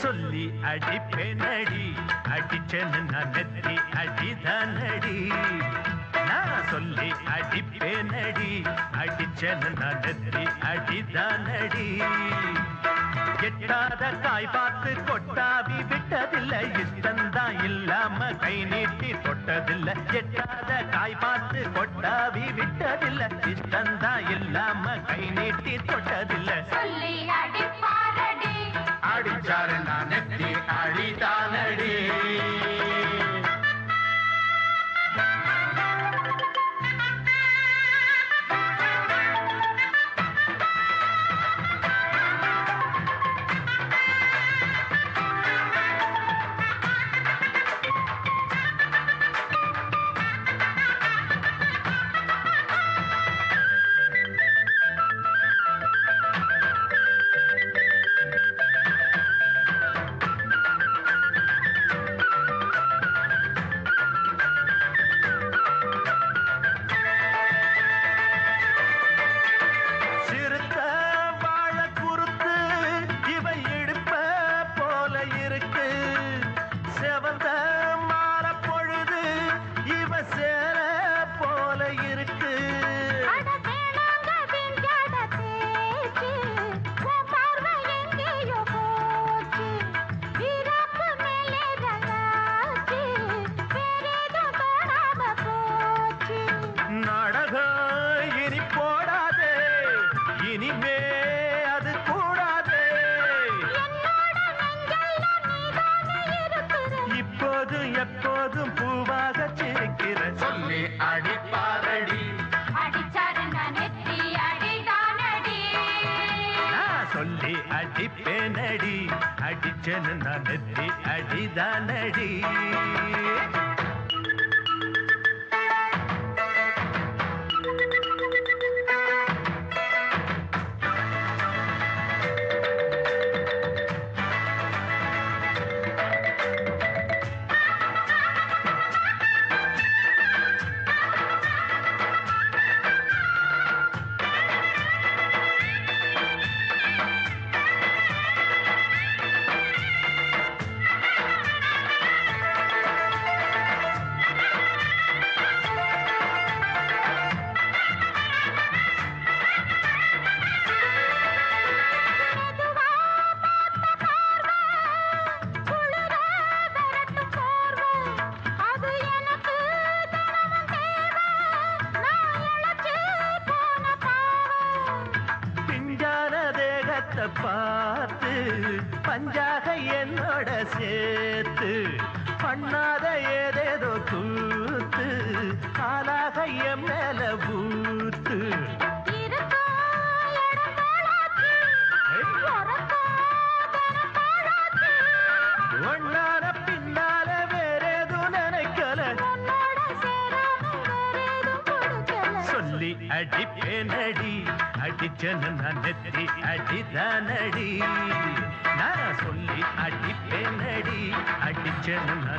சொல்லி அடிப்பேனடி அடிச்சேன்னு நான் நெத்தி அடிதானடி. நான் சொல்லி அடிப்பேனடி அடிச்சேன்னு நான் நெத்தி அடிதானடி. எட்டாத காய் பார்த்து கொட்டாவி விட்டதில்லை இஷ்டந்தான் இல்லாம கை நீட்டி தொட்டதில்லை. எட்டாத காய் பார்த்து கொட்டாவி விட்டதில்லை இஷ்டந்தான் இல்லாம கை நீட்டி தொட்டதில்லை. அடி இனிமே அது கூடாதே. இப்போதும் எப்போதும் பூவாக சிரிக்கிற சொல்லி அடிப்பாரடி சொல்லி அடிப்பேனடி. அடிச்சேன்னு நான் நெத்தி அடிதானடி. பார்த்து பஞ்சாக என்னோட சேர்த்து பண்ணாத ஏதேதோ கூத்து ஆளாக என் மேல பூத்து இருக்கா சொல்லி அடிப்பேனடி அடிச்சன நெத்தி அடிதானடி. நான் சொல்லி அடிப்பேனடி அடிச்சன